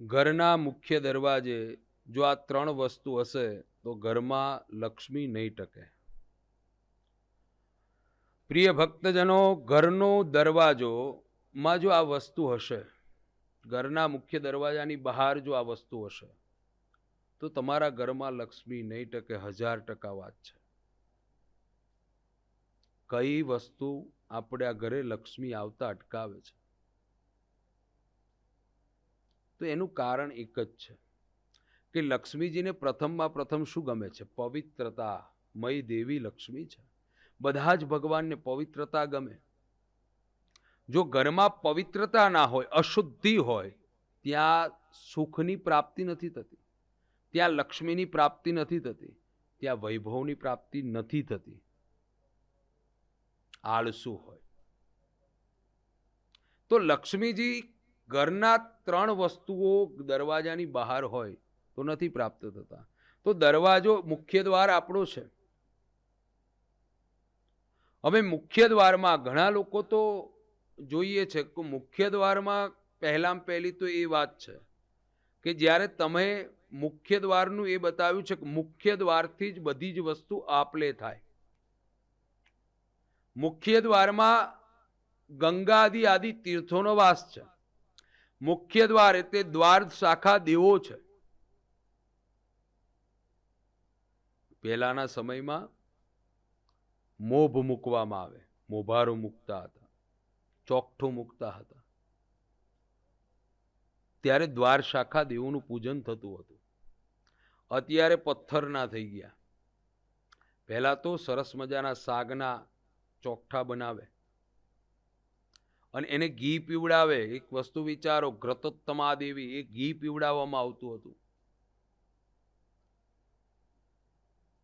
ઘરના મુખ્ય દરવાજે જો આ ત્રણ વસ્તુ હશે, તો ઘરમાં લક્ષ્મી નહીં ટકે. પ્રિય ભક્તજનો, ઘરનો દરવાજો માં જો આ વસ્તુ હશે, ઘરના મુખ્ય દરવાજાની બહાર જો આ વસ્તુ હશે, તો તમારા ઘરમાં લક્ષ્મી નહીં ટકે, હજાર ટકા વાત છે. કઈ વસ્તુ આપણે આ ઘરે લક્ષ્મી આવતા અટકાવે છે? તો એનું કારણ એક જ છે કે લક્ષ્મીજીને પ્રથમમાં પ્રથમ શું ગમે છે? પવિત્રતા. મય દેવી લક્ષ્મી છે. બધા જ ભગવાનને પવિત્રતા ગમે. જો ઘરમાં પવિત્રતા ના હોય, અશુદ્ધિ હોય, ત્યાં સુખની પ્રાપ્તિ નથી થતી. ત્યાં લક્ષ્મીની પ્રાપ્તિ નથી થતી. ત્યાં વૈભવની પ્રાપ્તિ નથી થતી. આળસુ હોય. તો લક્ષ્મીજી ઘરના ત્રણ વસ્તુઓ દરવાજાની બહાર હોય તો નથી પ્રાપ્ત થતા. તો દરવાજો મુખ્ય દ્વાર આપણો છે. હવે મુખ્ય દ્વારમાં ઘણા લોકો તો જોઈએ છે કે મુખ્ય દ્વારમાં પહેલાં પહેલી તો એ વાત છે કે જ્યારે તમે મુખ્ય દ્વારનું એ બતાવ્યું છે કે મુખ્ય દ્વારથી જ બધી જ વસ્તુ આપલે થાય. મુખ્ય દ્વારમાં ગંગા આદિ આદિ તીર્થોનો વાસ છે. મુખ્ય દ્વાર એટલે દ્વાર શાખા દેવો છે. પહેલાના સમયમાં મોભ મૂકવામાં આવે. મોભારો મૂકતા હતા. ચોકઠું મૂકતા હતા. ત્યારે દ્વાર શાખા દેવોનું પૂજન થતું હતું. અત્યારે પથ્થરના થઈ ગયા. પહેલા તો સરસ મજાના સાગના ચોકઠા બનાવે. અને એને ઘી પીવડાવે, એક વસ્તુ વિચારો ગ્રતોત્તમા દેવી એ ઘી પીવડાવવામાં આવતું હતું.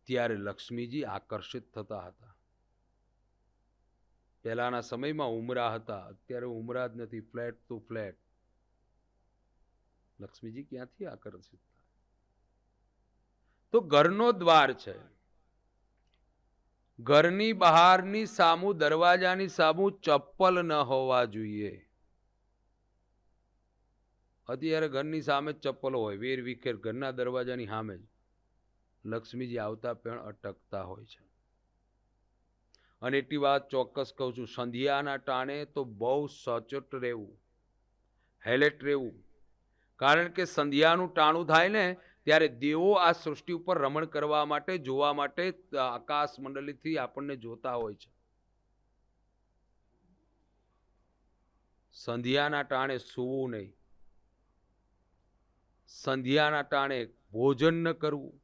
ત્યારે લક્ષ્મીજી આકર્ષિત થતા હતા. પહેલાના સમયમાં ઉમરા હતા, અત્યારે ઉમરા જ નથી, ફ્લેટ ટુ ફ્લેટ. લક્ષ્મીજી ક્યાંથી આકર્ષિત થાય? તો ઘરનો દ્વાર છે. ઘરની બહારની સામુ, દરવાજાની સામુ ચપ્પલ ન હોવા જોઈએ. અત્યારે ઘરની સામે જ ચપ્પલો હોય, વેર વિખેર, ઘરના દરવાજાની સામે જ. લક્ષ્મીજી આવતા પણ અટકતા હોય છે. અને એટલી વાત ચોક્કસ કહું છું, સંધ્યાના ટાણે તો બહુ સચોટ રહેવું, હેલેટ રહેવું. કારણ કે સંધ્યાનું ટાણું થાય ને ત્યારે દેવો આ સૃષ્ટિ ઉપર રમણ કરવા માટે, જોવા માટે આકાશ મંડળીથી આપણને જોતા હોય છે. સંધ્યાના ટાણે સૂવું નહીં. સંધ્યાના ટાણે ભોજન ન કરવું.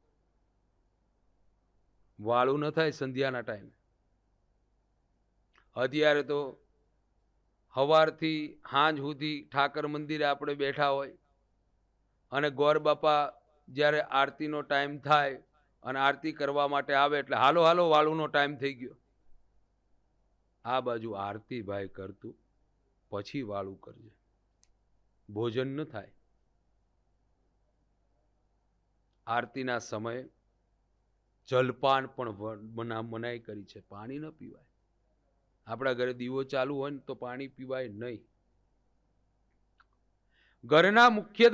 વાળું ન થાય સંધ્યાના ટાઈમે. અત્યારે તો હવારથી હાંજ સુધી ઠાકર મંદિરે આપણે બેઠા હોય અને ગોર બાપા જ્યારે આરતીનો ટાઈમ થાય અને આરતી કરવા માટે આવે એટલે હાલો હાલો વાળુનો ટાઈમ થઈ ગયો. આ બાજુ આરતી ભાઈ કરતું, પછી વાળું કરજે. ભોજન ન થાય. આરતીના સમયે જલપાન પણ મના, મનાઈ કરી છે. પાણી ન પીવાય. આપણા ઘરે દીવો ચાલુ હોય ને તો પાણી પીવાય નહીં. ઘરના મુખ્ય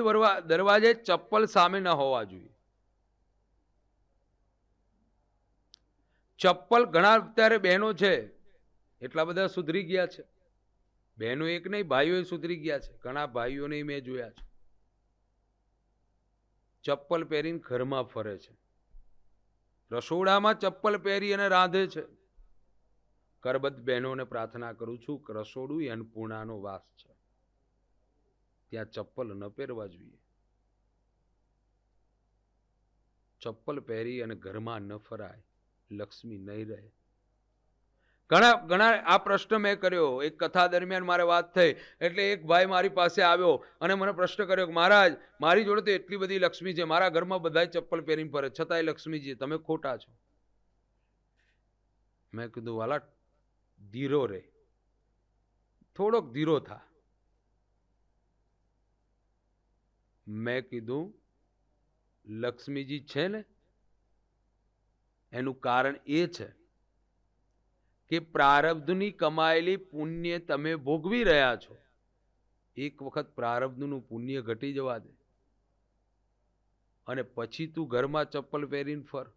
દરવાજે ચપ્પલ સામે ન હોવા જોઈએ. ચપ્પલ ઘણા અત્યારે બહેનો છે, એટલા બધા સુધરી ગયા છે. બહેનો એક નહીં ભાઈઓ સુધરી ગયા છે. ઘણા ભાઈઓને મેં જોયા છે. ચપ્પલ પહેરીને ઘરમાં ફરે છે. રસોડામાં ચપ્પલ પહેરી અને રાંધે છે. કરબદ્ધ બહેનોને પ્રાર્થના કરું છું રસોડું એ અન્નપૂર્ણાનો વાસ છે. ત્યાં ચપ્પલ ન પહેરવા જોઈએ. ચપ્પલ પહેરી અને ઘરમાં ન ફરાય, લક્ષ્મી નહીં રહે. ઘણા ઘણા, આ પ્રશ્ન મેં કર્યો. એક કથા દરમિયાન મારે વાત થઈ. એટલે એક ભાઈ મારી પાસે આવ્યો અને મને પ્રશ્ન કર્યો કે, મહારાજ, મારી જોડે તો એટલી બધી લક્ષ્મી છે. મારા ઘરમાં બધા ચપ્પલ પહેરીને ફરે. છતાંય લક્ષ્મીજી, તમે ખોટા છો. મેં કીધું, વાલા, ધીરો રે. થોડોક ધીરો થા. મેં કીધું, લક્ષ્મીજી છે ને? એનું કારણ એ છે કે પ્રારબ્ધની કમાયેલી પુણ્ય તમે ભોગવી રહ્યા છો. એક વખત પ્રારબ્ધનું પુણ્ય ઘટી જવા દે. અને પછી તું ઘરમાં ચપ્પલ પહેરીને ફર.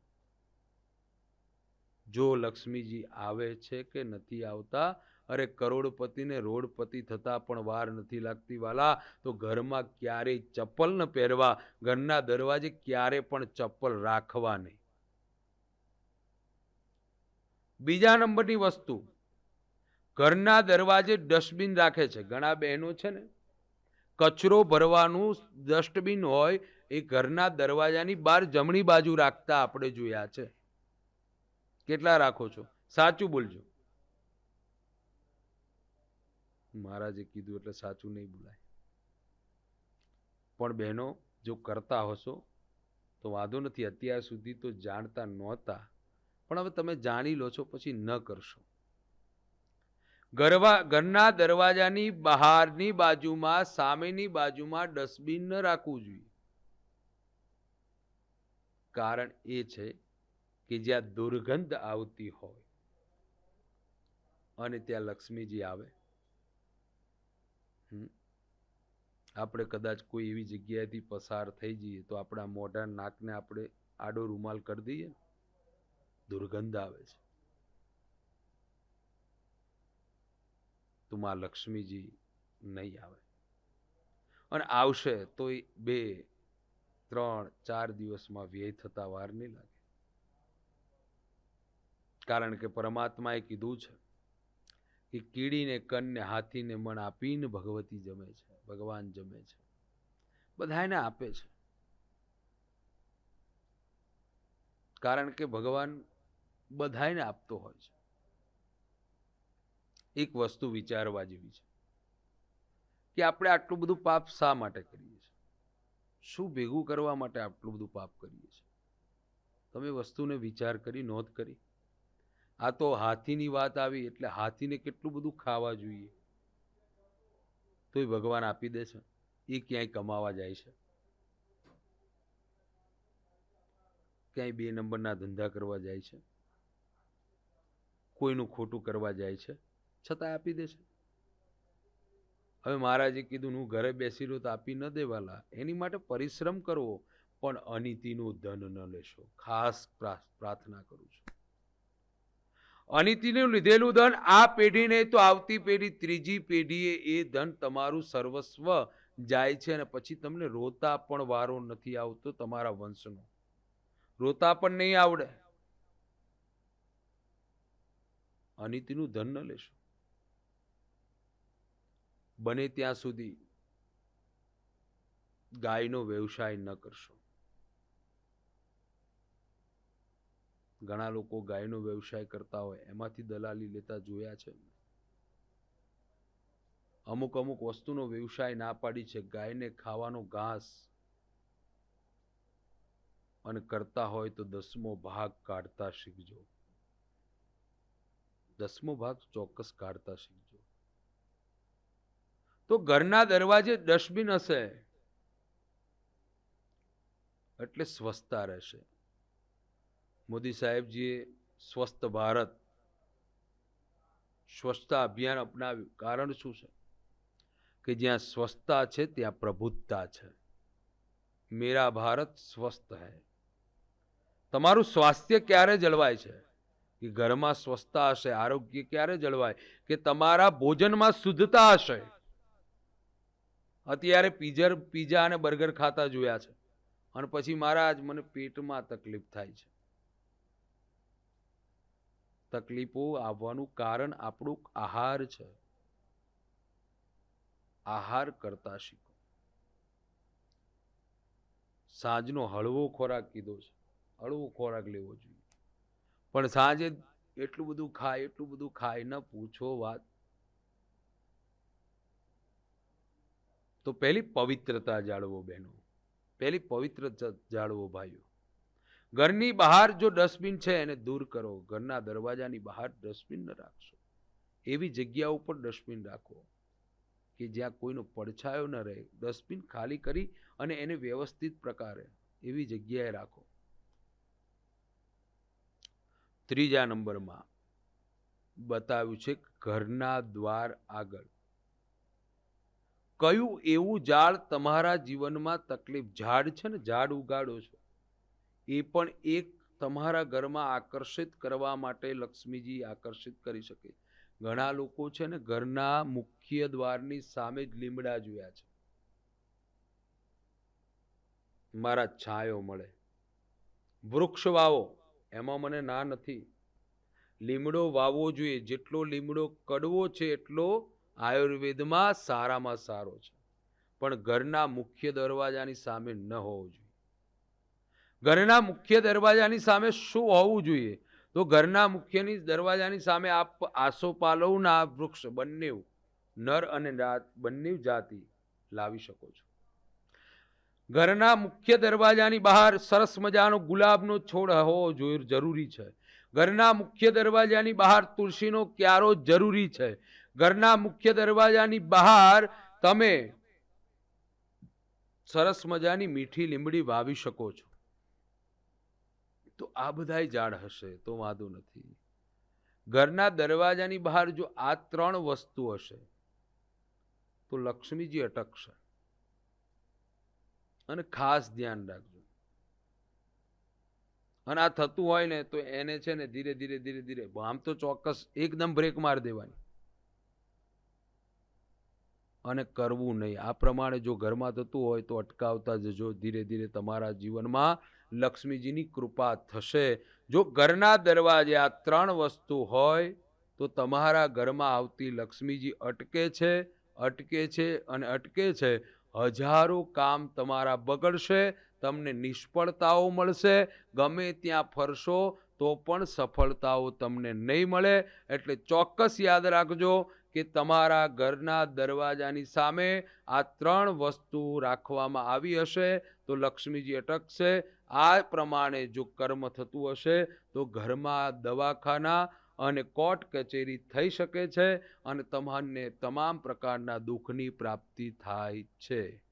જો લક્ષ્મીજી આવે છે કે નથી આવતા અરે, કરોડપતિને રોડપતિ થતા પણ વાર નથી લાગતી વાલા. તો ઘરમાં ક્યારેય ચપ્પલ ન પહેરવા, ઘરના દરવાજે ક્યારે પણ ચપ્પલ રાખવા નહીં. બીજા નંબરની વસ્તુ. ઘરના દરવાજે ડસ્ટબિન રાખે છે. ઘણા બહેનો છે ને, કચરો ભરવાનું ડસ્ટબિન હોય, એ ઘરના દરવાજાની બહાર જમણી બાજુ રાખતા આપણે જોયા છે. કેટલા રાખો છો? સાચું બોલજો. મહારાજે કીધું એટલે સાચું નહીં બોલાય. પણ બહેનો, જો કરતા હશો, તો વાંધો નથી. અત્યાર સુધી તો જાણતા નહોતા. પણ હવે તમે જાણી લો છો, પછી ન કરશો. ગરવા, ઘરના દરવાજાની બહારની બાજુમાં, સામેની બાજુમાં ડસ્ટબિન ન રાખવું જોઈએ. કારણ એ છે કે જ્યાં દુર્ગંધ આવતી હોય અને ત્યાં લક્ષ્મીજી આવે. આપણે કદાચ કોઈ એવી જગ્યાએથી પસાર થઈ જઈએ તો આપણા મોઢા નાકને આપણે આડો રૂમાલ કરી દઈએ. દુર્ગંધ આવે છે. તો માં લક્ષ્મીજી નહીં આવે. અને આવશે તો બે, ત્રણ, ચાર દિવસમાં વ્યય થતા વાર નહીં લાગે. કારણ કે પરમાત્માએ કીધું છે કે કીડીને, કનને, હાથીને મણ આપીને ભગવતી જમે છે, ભગવાન જમે છે. બધાને આપે છે. કારણ કે ભગવાન બધાને આપતો હોય છે. એક વસ્તુ વિચારવા જેવી છે કે આપણે આટલું બધું પાપ શા માટે કરીએ છીએ? શું ભેગું કરવા માટે આટલું બધું પાપ કરીએ છીએ? તમે વસ્તુને વિચાર કરી, નોંધ કરી. આ તો હાથીની વાત આવી, એટલે હાથીને કેટલું બધું ખાવા જોઈએ? તોય ભગવાન આપી દે છે એ ક્યાંય કમાવા જાય છે. ક્યાંય બે નંબરના ધંધા કરવા જાય છે. કોઈનું ખોટું કરવા જાય છે. છતાં આપી દે છે હવે મહારાજે કીધું, હું ઘરે બેસી રહ્યો તો આપી ન દેવાલા. એની માટે પરિશ્રમ કરવો, પણ અનિતિનું ધન ન લેશો. ખાસ પ્રાર્થના કરું છું. અનિતિનું લીધેલું ધન આ પેઢીને તો આવતી પેઢી, ત્રીજી પેઢીએ એ ધન તમારું સર્વસ્વ જાય છે અને પછી તમને રોતા પણ વારો નથી આવતો તમારા વંશનો. રોતા પણ નહીં આવડે. અનિતિનું ધન ન લેશો. બને ત્યાં સુધી ગાયનો વ્યવસાય ન કરશો. ઘણા લોકો ગાયનો વ્યવસાય કરતા હોય, એમાંથી દલાલી લેતા જોયા છે. અમુક અમુક વસ્તુનો વ્યવસાય ના પાડી છે, ગાયને ખાવાનો ઘાસ અને કરતા હોય તો દસમો ભાગ કાઢતા શીખજો. દસમો ભાગ ચોક્કસ કાઢતા શીખજો. તો ઘરના દરવાજે ડસ્ટબિન હશે. એટલે સ્વસ્થતા રહેશે. મોદી સાહેબજીએ સ્વસ્થ ભારત, સ્વચ્છતા અભિયાન અપનાવ્યું. કારણ શું છે? કે જ્યાં સ્વચ્છતા છે, ત્યાં પ્રભુત્તા છે. મેરા ભારત સ્વસ્થ હૈ. તમારું સ્વાસ્થ્ય ક્યારે જળવાય છે? કે ઘરમાં સ્વચ્છતા હશે, આરોગ્ય ક્યારે જળવાય? કે તમારા ભોજનમાં શુદ્ધતા હશે? અત્યારે પીઝર, પીઝા અને બર્ગર ખાતા જોયા છે. અને પછી મહારાજ મને પેટમાં તકલીફ થાય છે. તકલીફો આવવાનું કારણ આપણું આહાર છે. આહાર કરતા શીખો. સાંજનો હળવો ખોરાક કીધો છે. હળવો ખોરાક લેવો જોઈએ. પણ સાંજે એટલું બધું ખાય, એટલું બધું ખાય ન પૂછો વાત. તો પહેલી પવિત્રતા જાળવો બહેનો. પહેલી પવિત્રતા જાળવો ભાઈઓ. ઘરની બહાર જો ડસ્ટબિન છે એને દૂર કરો. ઘરના દરવાજાની બહાર ડસ્ટબિન ન રાખશો. એવી જગ્યા ઉપર ડસ્ટબિન રાખો કે જ્યાં કોઈનો પડછાયો ન રહે. ડસ્ટબિન ખાલી કરી અને એને વ્યવસ્થિત પ્રકારે એવી જગ્યાએ રાખો. ત્રીજા નંબરમાં બતાવ્યું છે ઘરના દ્વાર આગળ. કયું એવું ઝાડ તમારા જીવનમાં તકલીફ? ઝાડ છે ને? ઝાડ ઉગાડો છો. એ પણ એક તમારા ઘરમાં આકર્ષિત કરવા માટે લક્ષ્મીજી આકર્ષિત કરી શકે. ઘણા લોકો છે ને ઘરના મુખ્ય દ્વારની સામે જ લીમડા જોયા છે. મારા છાયો મળે. વૃક્ષ વાવો, એમાં મને ના નથી. લીમડો વાવવો જોઈએ. જેટલો લીમડો કડવો છે, એટલો આયુર્વેદમાં સારામાં સારો છે. પણ ઘરના મુખ્ય દરવાજાની સામે ન હોવો જોઈએ. ઘરના મુખ્ય દરવાજાની સામે શું હોવું જોઈએ? તો ઘરના મુખ્યની દરવાજાની સામે આપ આસોપાલવના વૃક્ષ બંને નર અને બંને જાતિ લાવી શકો છો. ઘરના મુખ્ય દરવાજાની બહાર સરસ મજાનો ગુલાબનો છોડ હોવો જરૂરી છે. ઘરના મુખ્ય દરવાજાની બહાર તુલસીનો ક્યારો જરૂરી છે. ઘરના મુખ્ય દરવાજાની બહાર તમે સરસ મજાની મીઠી લીમડી વાવી શકો છો. તો આ બધાય ઝાડ હશે, તો વાંધો નથી. ઘરના દરવાજાની બહાર જો આ ત્રણ વસ્તુ હશે, તો લક્ષ્મીજી અટકશે. અને ખાસ ધ્યાન રાખજો. અને આ થતું હોય ને, તો એને છે ને ધીરે ધીરે ધીરે ધીરે, આમ તો ચોક્કસ એકદમ બ્રેક માર દેવાની. અને કરવું નહીં. આ પ્રમાણે જો ઘરમાં થતું હોય તો અટકાવતા જજો. ધીરે ધીરે તમારા જીવનમાં લક્ષ્મીજીની કૃપા થશે. જો ઘરના દરવાજે આ ત્રણ વસ્તુ હોય તો તમારા ઘરમાં આવતી લક્ષ્મીજી અટકે છે અટકે છે અને અટકે છે. હજારો કામ તમારા બગડશે, તમને નિષ્ફળતાઓ મળશે. ગમે ત્યાં ફરશો તો પણ સફળતાઓ તમને નહીં મળે. એટલે ચોક્કસ યાદ રાખજો કે તમારા ઘરના દરવાજાની સામે આ ત્રણ વસ્તુ રાખવામાં આવી હશે, તો લક્ષ્મીજી અટકશે. આ પ્રમાણે જો કર્મ થતું હશે, તો ઘરમાં દવાખાના અને કોર્ટ કચેરી થઈ શકે છે અને તમને તમામ પ્રકારના દુઃખની પ્રાપ્તિ થાય છે.